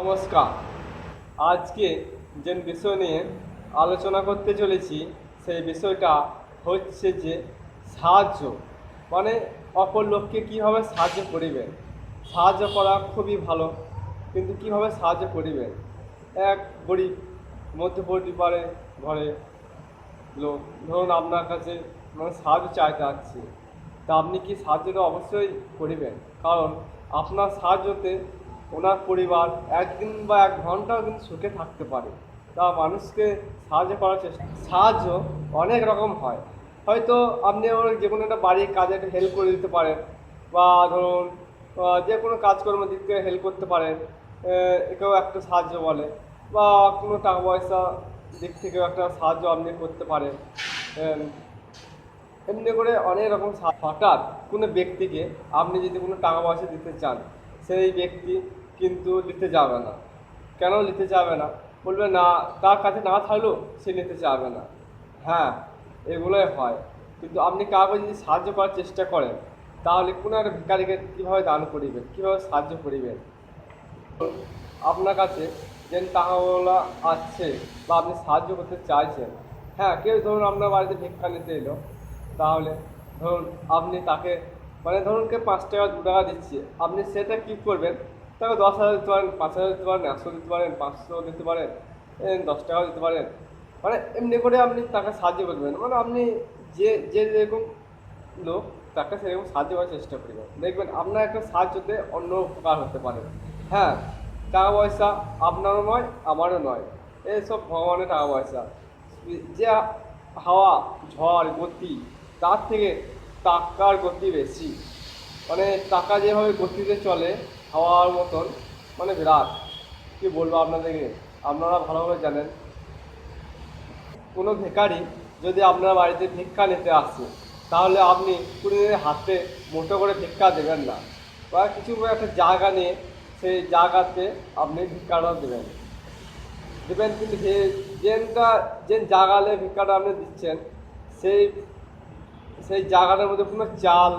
নমস্কার। আজকে যে বিষয় নিয়ে আলোচনা করতে চলেছি, সেই বিষয়টা হচ্ছে যে সাহায্য। মানে অপর লোককে কীভাবে সাহায্য করিবেন সাহায্য করা খুবই ভালো, কিন্তু কীভাবে সাহায্য করিবেন এক গরিব মধ্যপরিবারে ঘরে লোক, ধরুন আপনার কাছে মানে সাহায্য চাইতে আসছে, তা আপনি কি সাহায্যটা অবশ্যই করিবেন? কারণ আপনার সাহায্যতে ওনার পরিবার একদিন বা এক ঘন্টাও কিন্তু সুখে থাকতে পারে। তা মানুষকে সাহায্য করার চেষ্টা, সাহায্য অনেক রকম হয়। হয়তো আপনি ওর যে কোনো একটা বাড়ির কাজে একটা হেল্প করে দিতে পারেন বা ধরুন যে কোনো কাজকর্ম দিক থেকে হেল্প করতে পারেন একেও একটা সাহায্য বলে বা কোনো টাকা পয়সা দিক থেকেও একটা সাহায্য আপনি করতে পারেন। এমনি করে অনেক রকম হঠাৎ কোনো ব্যক্তিকে আপনি যদি কোনো টাকা পয়সা দিতে চান, সেই ব্যক্তি কিন্তু নিতে যাবে না। কেন নিতে যাবে না? বলবে, না, তার কাছে না থাকলেও সে নিতে চাবে না। হ্যাঁ এগুলোই হয়। কিন্তু আপনি কাউকে যদি সাহায্য করার চেষ্টা করেন, তাহলে কোনো একটা ভিকারিকে কীভাবে দান করিবেন? কীভাবে সাহায্য করিবেন? আপনার কাছে যে টাকাওয়ালা আসছে বা আপনি সাহায্য করতে চাইছেন। হ্যাঁ কেউ ধরুন আপনার বাড়িতে ভিক্ষা নিতে এলো, তাহলে ধরুন আপনি তাকে মানে ধরুন কেউ পাঁচ টাকা, দু টাকা দিচ্ছে, আপনি সেটা কী করবেন? তাকে দশ হাজার দিতে পারেন, পাঁচ হাজার দিতে পারেন, একশো দিতে পারেন, পাঁচশো দিতে পারেন দশ টাকাও দিতে পারেন। মানে এমনি করে আপনি তাকে সাহায্য করবেন মানে আপনি যে যে যেরকম লোক, তাকে সেরকম সাহায্য করার চেষ্টা করবেন। দেখবেন আপনার একটা সাহায্যতে অন্য উপকার হতে পারে। হ্যাঁ টাকা পয়সা আপনারও নয়, আমারও নয়। এসব ভগবানের টাকা পয়সা। যে হাওয়া, ঝড়, গতি, তার থেকে টাকার গতি বেশি। মানে টাকা যেভাবে গতিতে চলে হাওয়ার মতন মানে বিরাট। কি বলব আপনাদেরকে? আপনারা ভালোভাবে জানেন। কোনো ভিখারি যদি আপনার বাড়িতে ভিক্ষা নিতে আসে, তাহলে আপনি কোনোদিন হাতে মোটো করে ভিক্ষা দেবেন না। বা কিছু একটা জায়গা নিয়ে, সেই জায়গাতে আপনি ভিক্ষাটা দেবেন। দেবেন কিন্তু যে যেটা যে জায়গালে ভিক্ষাটা আপনি দিচ্ছেন, সেই সেই জায়গাটার মধ্যে কোনো চাল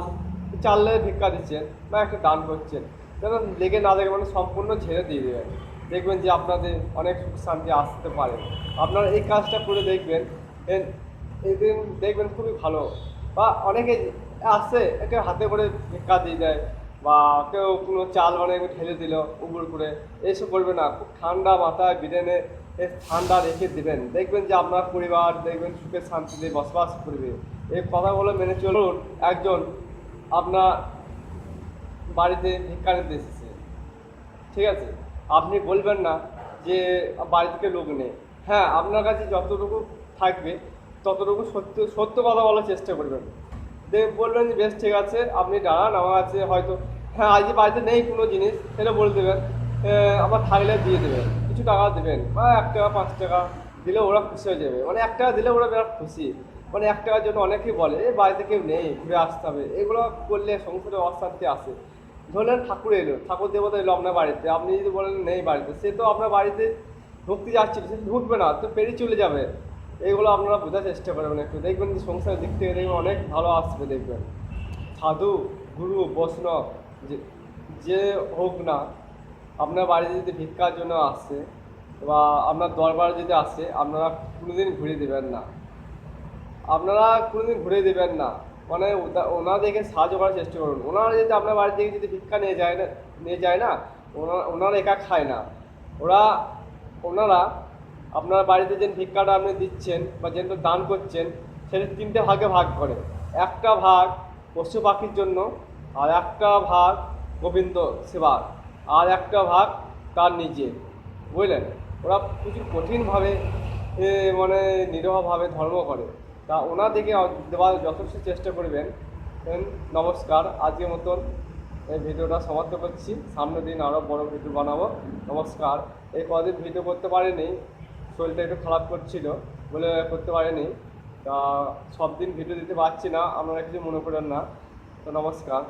চালে ভিক্ষা দিচ্ছেন বা একটা দান করছেন যেন লেগে না দেখে মানে সম্পূর্ণ ছেড়ে দিয়ে দেবেন। দেখবেন যে আপনাদের অনেক সুখ শান্তি আসতে পারে। আপনারা এই কাজটা করে দেখবেন এদিন দেখবেন খুবই ভালো। বা অনেকে আসে, একে হাতে করে ভিক্ষা দিয়ে দেয়, বা কেউ কোনো চাল মানে ঠেলে দিল উবুর করে। এইসব করবে না, খুব ঠান্ডা মাথায় বিরেনে ঠান্ডা রেখে দেবেন। দেখবেন যে আপনার পরিবার, দেখবেন সুখে শান্তিতে বসবাস করবে। এই কথাগুলো মেনে চলুন, একজন আপনার বাড়িতে ভিক্ষা নিতে এসেছে ঠিক আছে? আপনি বলবেন না যে বাড়ি থেকে লোক নেই। হ্যাঁ আপনার কাছে যতটুকু থাকবে, ততটুকু সত্য সত্য কথা বলার চেষ্টা করবেন। দেখ বলবেন যে, বেশ, ঠিক আছে, আপনি দাঁড়ান, আমার কাছে হয়তো হ্যাঁ আজকে বাড়িতে নেই কোনো জিনিস, সেটা বলে দেবেন। আবার থাকলে দিয়ে দেবেন। কিছু টাকা দেবেন। বা এক টাকা, পাঁচ টাকা দিলে ওরা খুশি হয়ে যাবে। মানে এক টাকা দিলে ওরা বিরাট খুশি। মানে এক টাকার জন্য অনেকেই বলে বাড়িতে কেউ নেই, ঘুরে আসতে হবে। এগুলো করলে সংসারে অশান্তি আসে। ধরলেন ঠাকুর এলো। ঠাকুর দেবতা এলো আপনার বাড়িতে। আপনি যদি বলেন নেই বাড়িতে, সে তো আপনার বাড়িতে ঢুকতে যাচ্ছিল সে ঢুকবে না, তো পেরিয়ে চলে যাবে। এইগুলো আপনারা বোঝার চেষ্টা করবেন একটু। দেখবেন যে সংসারের দিক থেকে দেখবেন অনেক ভালো আসবে দেখবেন। সাধু, গুরু, বৈষ্ণব, যে যে হোক না, আপনার বাড়িতে যদি ভিক্ষার জন্য আসে বা আপনার দরবার যদি আসে, আপনারা কোনোদিন ঘুরে দেবেন না। আপনারা কোনোদিন ঘুরে দেবেন না। মানে ওনাদেরকে সাহায্য করার চেষ্টা করুন। ওনারা যদি আপনার বাড়ি থেকে যদি ভিক্ষা নিয়ে যায় না, নিয়ে যায় না ওনারা ওনারা একা খায় না। ওরা, ওনারা আপনার বাড়িতে যে ভিক্ষাটা আপনি দিচ্ছেন বা যেটা দান করছেন, সেটা তিনটে ভাগে ভাগ করে। একটা ভাগ পশু পাখির জন্য, আর একটা ভাগ গোবিন্দ সেবার। আর একটা ভাগ তার নিজে। বুঝলেন? ওরা প্রচুর কঠিনভাবে মানে নিরহভাবে ধর্ম করে। তা ওনাদেরকে দেওয়ার যথেষ্ট চেষ্টা করবেন। নমস্কার, আজকের মতন এই ভিডিওটা সমাপ্ত করছি। সামনের দিন আরও বড় ভিডিও বানাবো। নমস্কার। এই কদিন ভিডিও করতে পারিনি, শরীরটা একটু খারাপ করছিল বলে করতে পারিনি। তা সব দিন ভিডিও দিতে পারছি না, আপনারা কিছু মনে করেন না। তো নমস্কার।